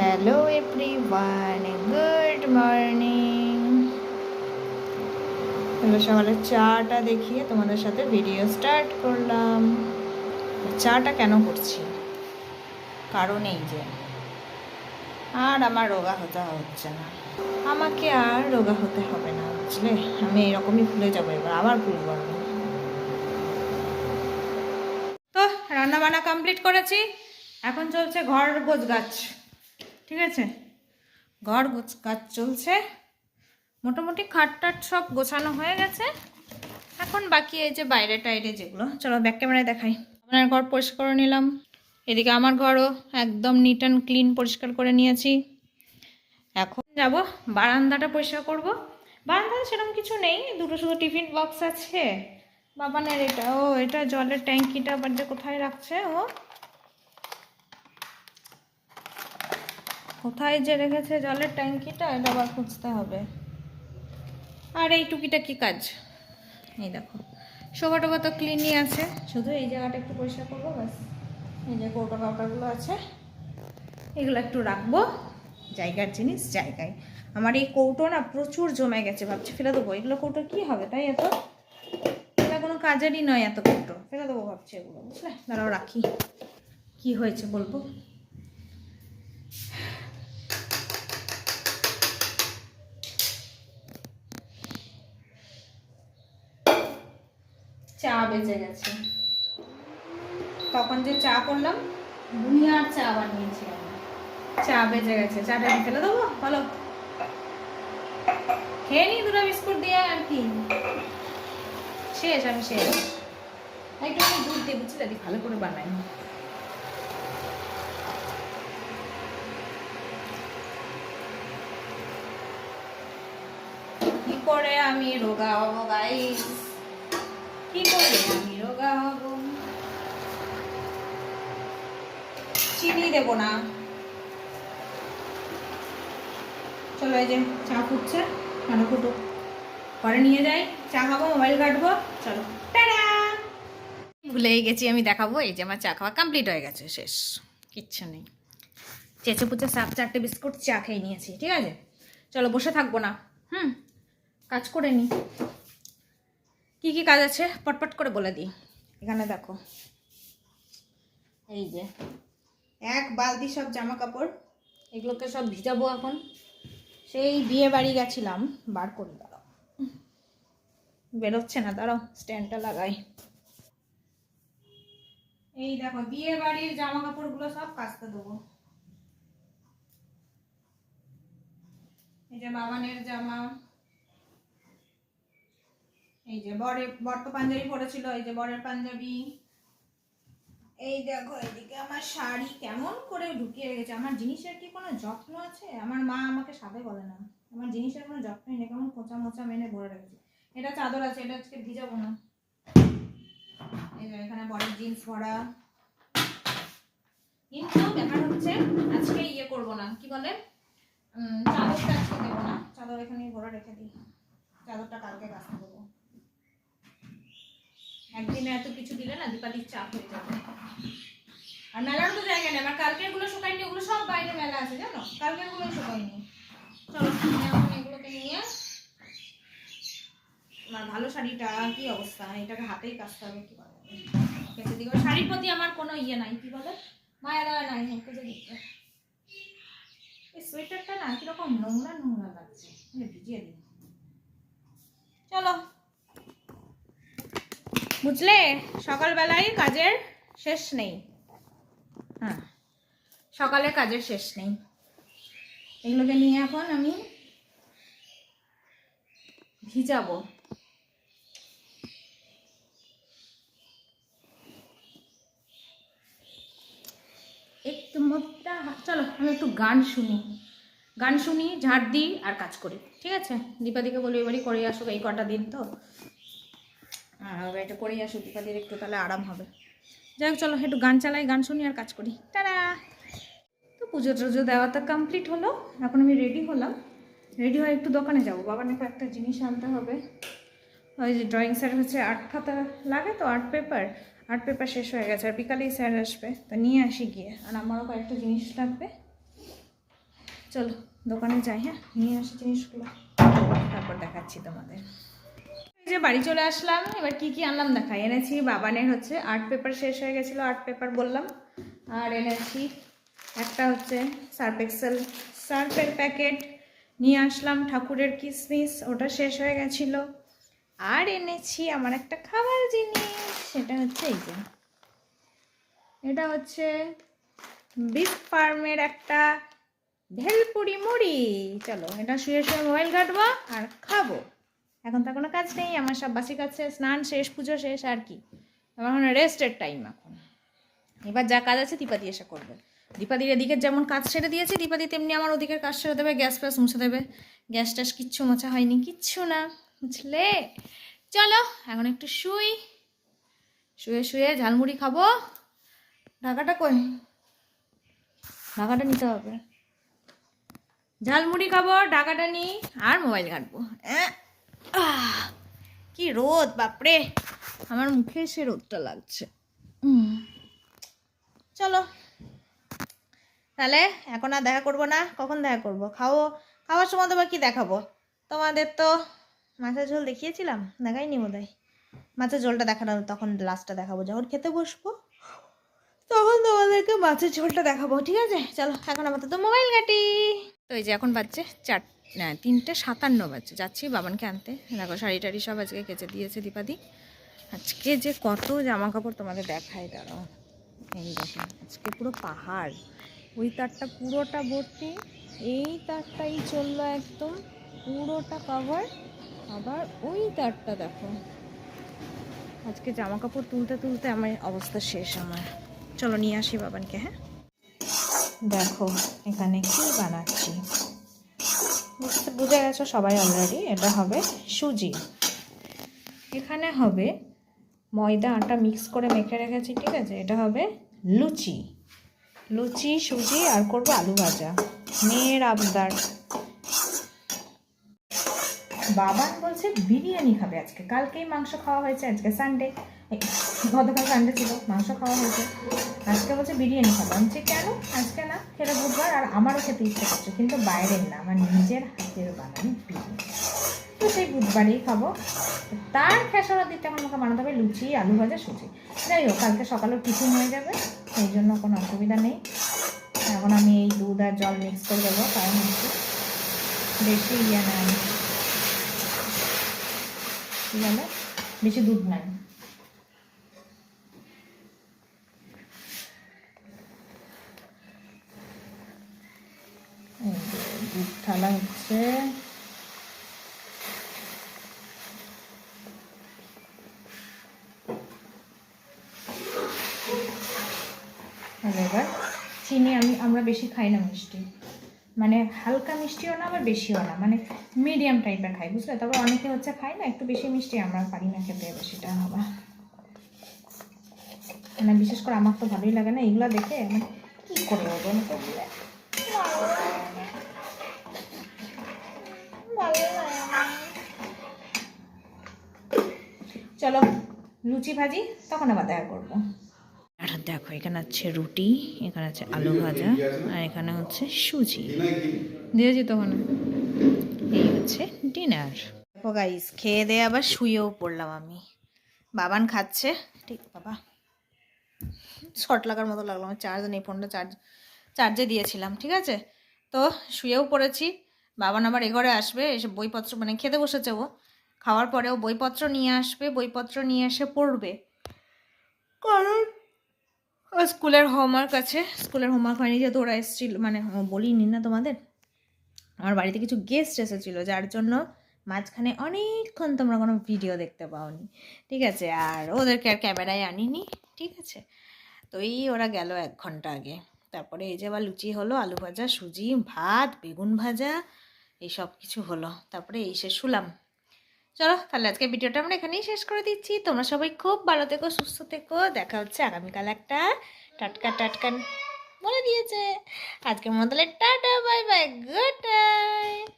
Hello everyone good morning এবার সকালে চাটা দেখিয়ে তোমাদের সাথে ভিডিও স্টার্ট করলাম। চাটা কেন করছি? কারণ এই যে, আর আমার রোগা হতে হচ্ছে না। আমাকে আর রোগা হতে হবে না, বুঝলে? আমি এরকমই ভুলে যাব এবার, আবার ভুল করব রান্না বান্না কমপ্লিট করেছি। এখন চলছে ঘর গোছ গাছ ঠিক আছে? ঘর গাছ চলছে। মোটামুটি খাট টাট সব গোছানো হয়ে গেছে। এখন বাকি এই যে বাইরে টাইরে যেগুলো, চলো ব্যাক ক্যামেরায় দেখাই। আপনার ঘর পরিষ্কার করে নিলাম। এদিকে আমার ঘরও একদম নিট অ্যান্ড ক্লিন পরিষ্কার করে নিয়েছি। এখন যাব, বারান্দাটা পরিষ্কার করব। বারান্দাতে সেরকম কিছু নেই, দুটো শুধু টিফিন বক্স আছে। বাবানের এটা, ও এটা জলের ট্যাঙ্কিটা বাড়িতে কোথায় রাখছে ও? কোথায় যে রেখেছে জলের ট্যাঙ্কিটা, এটা আবার খুঁজতে হবে। আর এই টুকিটা কি কাজ? এই দেখো। শোভা টোভা তো ক্লিনই আছে। শুধু এই জায়গাটা একটু পরিষ্কার করব, ব্যাস। এই যে কৌটা কাউটাগুলো আছে, এগুলো একটু রাখব। জায়গার জিনিস, জায়গায়। আমার এই কৌটো না প্রচুর জমে গেছে, ভাবছি ফেলে দেবো। এগুলো কৌটো কি হবে তাই এত? এটা কোনো কাজেরই নয় এত কৌটো। ফেলে দেবো ভাবছি এগুলো, বুঝলে? দাঁড়াও রাখি। কি হয়েছে বলব? চা বেজে গেছে। তখন যে চা করলাম দুনিয়ার চা বানিয়েছি চা বেজে গেছে। চাটা কি ফেলে দেবো? বলো। খেয়ে নি দুটো বিস্কুট দিয়ে আর কি। শেষ আমি শেষ। একটু আমি দুধ দিয়ে বুঝছি দি ভালো করে বানাই। কি করে আমি রোগা হব গাইস কি করে আমি রোগা হব। চিনি দেবো না। চলো এই যে চা ফুটছে কেন ফুটো ঘরে নিয়ে যাই, চা খাব, মোবাইল কাটবো চলো। ভুলেই গেছি, আমি দেখাবো, এই যে আমার চা খাওয়া কমপ্লিট হয়ে গেছে, শেষ। কিচ্ছু নেই। চেঁচে পুচে সাত চারটে বিস্কুট চা খেয়ে নিয়েছি, ঠিক আছে? চলো, বসে থাকব না। হুম, কাজ করে নিই কি কি কাজ আছে? পটপট করে বলে দিই। এখানে দেখো। এই যে। এক বালতি সব জামা কাপড় এগুলোকে সব ভিজাবো এখন। সেই বিয়ে বাড়ি গেছিলাম। বার করে, দাঁড়াও। বেরোচ্ছে না, দাঁড়াও। স্ট্যান্ডটা লাগাই। এই দেখো, বিয়ে বাড়ির জামা কাপড়গুলো সব কাচতে দেবো। এই যে বাবানের জামা। এই যে বরের বর তো পাঞ্জাবি পরেছিল, এই যে বরের পাঞ্জাবি। এই দেখো, এদিকে আমার শাড়ি কেমন করে ঢুকিয়ে রেখেছে। আমার জিনিসের কি কোনো যত্ন আছে? আমার মা আমাকে সাথে বলে না। আমার জিনিসের কোনো যত্নই নেই, কেমন কোচা মোচা মেনে ভরে রেখেছে। এটা চাদর আছে, এটা আজকে ভিজাবো না। এই যে এখানে বরের জিন্স ভরা। কিন্তু ব্যাপার হচ্ছে, আজকে ইয়ে করব না, কি বলে? চাদরটা আজকে দেবো না। চাদর এখানে ভরে রেখে দিই। চাদরটা কালকে কাচতে দেবো। একদিনে এত কিছু দিলে না দীপালির চাপ হয়ে যাবে। আর মেলার তো জায়গা নেই আমার কালকেরগুলো শুকাইনি ওগুলো সব বাইরে মেলা আছে, জানো? কালকেরগুলো শুকাইনি চলো এখন এগুলোকে নিয়ে আমার ভালো শাড়িটা, কি অবস্থা? এটাকে হাতেই কাচতে হবে, কি বলে? দিকে শাড়ির প্রতি আমার কোনো ইয়ে নাই, কি বলে? মায়া দেওয়া নাই কেচে দিতে এই সোয়েটারটা না কীরকম নোংরা নোংরা লাগছে। মানে ভিজিয়ে দিই। চলো। বুঝলে, সকালবেলায় কাজের শেষ নেই। হ্যাঁ সকালে কাজের শেষ নেই। এগুলোকে নিয়ে এখন আমি ভিজাবো। একটু মোটা চলো, আমি একটু গান শুনি। গান শুনি, ঝাড় দিই আর কাজ করি, ঠিক আছে? দীপাদিকে বলি এবারই করে আসুক এই কটা দিন তো। আর এটা করেই আসুক দীপাদির একটু তাহলে আরাম হবে। যাই হোক, চলো, একটু গান চালাই, গান শুনি আর কাজ করি। তারা তো পুজো টুজো দেওয়া তো কমপ্লিট হলো। এখন আমি রেডি হলাম। রেডি হয়ে একটু দোকানে যাব। বাবার নাকি একটা জিনিস আনতে হবে। ওই যে ড্রয়িং স্যার হচ্ছে আর্ট খাতা লাগে তো, আর্ট পেপার। আর্ট পেপার শেষ হয়ে গেছে, আর বিকালেই স্যার আসবে। তা নিয়ে আসি গিয়ে। আর আমারও কয়েকটা জিনিস লাগবে। চলো, দোকানে যাই হ্যাঁ? নিয়ে আসি জিনিসগুলো। তারপর দেখাচ্ছি তোমাদের। যে বাড়ি চলে আসলাম, এবার কি কি আনলাম দেখাই। এনেছি, বাবানের হচ্ছে আর্ট পেপার শেষ হয়ে গেছিল আর্ট পেপার বললাম। আর এনেছি একটা হচ্ছে সার্ফ এক্সেল সার্ফের প্যাকেট নিয়ে আসলাম, ঠাকুরের কিসমিস, ওটা শেষ হয়ে গেছিল। আর এনেছি আমার একটা খাবার জিনিস, সেটা হচ্ছে এই যে। এটা হচ্ছে বিগ ফার্মের একটা ভেলপুরি মুড়ি। চলো, এটা শুয়ে শুয়ে মোবাইল ঘাটবো আর খাব। এখন তো কোনো কাজ নেই আমার সব বাসি শেষ, স্নান শেষ পুজো শেষ আর কি। আমার এখন রেস্টের টাইম এখন। এবার যা কাজ আছে দীপাদি এসে করবে। দীপাদির এদিকের যেমন কাজ সেরে দিয়েছে দীপাদি তেমনি আমার ওদিকের কাজ সেরে দেবে গ্যাস ফ্যাস মুছে দেবে। গ্যাস ট্যাস কিচ্ছু মোছা হয়নি কিচ্ছু না বুঝলে? চলো এখন একটু শুই। শুয়ে শুয়ে ঝালমুড়ি খাব। ঢাকাটা কই? ঢাকাটা নিতে হবে। ঝালমুড়ি খাব ঢাকাটা নিই আর মোবাইল ঘাটবো। আহ, কি রোদ, বাপরে। আমার মুখে সে রোদটা লাগছে। চলো। তাহলে এখন আর দেখা করব না। কখন দেখা করব? খাও খাওয়ার সময় তোমার কি দেখাবো? তোমাদের তো মাছের ঝোল দেখিয়েছিলাম? দেখাইনি বোধ হয় মাছের ঝোলটা দেখানো, তখন লাস্টটা দেখাবো। যখন খেতে বসবো, তখন তোমাদেরকে মাছের ঝোলটা দেখাবো। ঠিক আছে? চলো, এখন আমাদের তো মোবাইল ঘাটি। তো এই যে এখন বাজছে চার না, তিনটে সাতান্ন বাজছে। যাচ্ছি বাবানকে আনতে। দেখো, শাড়ি টাড়ি সব আজকে কেচে দিয়েছে দীপাদি। আজকে যে কত জামা কাপড় তোমাদের দেখায় দাঁড়াও। এই দেখো, আজকে পুরো পাহাড়। ওই তারটা পুরোটা ভর্তি, এই তারটাই চলল একদম। পুরোটা কভার আবার ওই তারটা দেখো। আজকে জামা কাপড় তুলতে তুলতে আমার অবস্থা শেষ আমার। চলো নিয়ে আসি বাবানকে হ্যাঁ? দেখো, এখানে কি বানাচ্ছি। বুঝতে, বুঝে গেছো সবাই অলরেডি এটা হবে সুজি। এখানে হবে ময়দা আটা মিক্স করে মেখে রেখেছি, ঠিক আছে? এটা হবে লুচি। লুচি, সুজি আর করব আলু ভাজা। মেয়ের আবদার। বাবান বলছে বিরিয়ানি খাবে আজকে। কালকেই মাংস খাওয়া হয়েছে, আজকে সানডে গতকাল সানডে ছিল, মাংস খাওয়া হয়েছে। আজকে বলছে বিরিয়ানি খাব। আমি কেন? আজকে না, খেলে বুধবার আর আমারও খেতে ইচ্ছে করছে, কিন্তু বাইরের না, আমার নিজের হাতের বানানো বিরিয়ানি। তো সেই বুধবারেই খাব। তার খেসরা দিতে আমার আমাকে বানাতে হবে, লুচি, আলু ভাজা, সুজি। যাই হোক, কালকে সকালেও টিফিন হয়ে যাবে, সেই জন্য কোনো অসুবিধা নেই। এখন আমি এই দুধ আর জল মিক্স করে দেবো, কারণ হচ্ছে বেশি ইয়ে নাই। কি বেশি দুধ নাই দুধ ঢালা হচ্ছে। এবার চিনি আমি, আমরা বেশি খাই না মিষ্টি। মানে হালকা মিষ্টিও না, আবার বেশিও না। মানে মিডিয়াম টাইপের খাই, বুঝলে? তবে অনেকে হচ্ছে খায় না, একটু বেশি মিষ্টি আমরা পারি না খেতে, এবার সেটা আবার মানে বিশেষ করে আমার তো ভালোই লাগে না, এগুলো দেখে মানে কী করে না। ভালো লাগে চলো, লুচি ভাজি, তখন আবার দেখা করব। দেখো এখানে আছে রুটি এখানে আছে আলু ভাজা আর এখানে হচ্ছে সুজি। দিয়েছি তখন এই হচ্ছে ডিনার। দেখো গাইস খেয়ে দিয়ে আবার শুয়েও পড়লাম আমি। বাবান খাচ্ছে। ঠিক বাবা। শর্ট লাগার মতো লাগল আমার চার্জ নেই ফোনটা চার্জ চার্জে দিয়েছিলাম ঠিক আছে? তো শুয়েও পড়েছি। বাবান আবার এ ঘরে আসবে এসে বইপত্র মানে খেতে বসেছে ও। খাওয়ার পরেও বইপত্র নিয়ে আসবে বইপত্র নিয়ে এসে পড়বে। কারণ স্কুলের হোমওয়ার্ক আছে। স্কুলের হোমওয়ার্ক হয়নি, যেহেতু ওরা এসেছিল মানে বলিনি না তোমাদের? আমার বাড়িতে কিছু গেস্ট এসেছিল, যার জন্য মাঝখানে অনেকক্ষণ তোমরা কোনো ভিডিও দেখতে পাওনি। ঠিক আছে, আর ওদেরকে আর ক্যামেরায় আনিনি, ঠিক আছে? তো এই ওরা গেল এক ঘণ্টা আগে। তারপরে এই যে আবার লুচি হলো, আলু ভাজা, সুজি, ভাত, বেগুন ভাজা, এই সব কিছু হলো। তারপরে এই সে শুলাম। চলো, তাহলে আজকে ভিডিওটা আমরা এখানেই শেষ করে দিচ্ছি। তোমরা সবাই খুব ভালো থেকো, সুস্থ থেকো। দেখা হচ্ছে আগামীকাল একটা টাটকা টাটকা বলে দিয়েছে। আজকে মতো ta ta, bye bye, good night.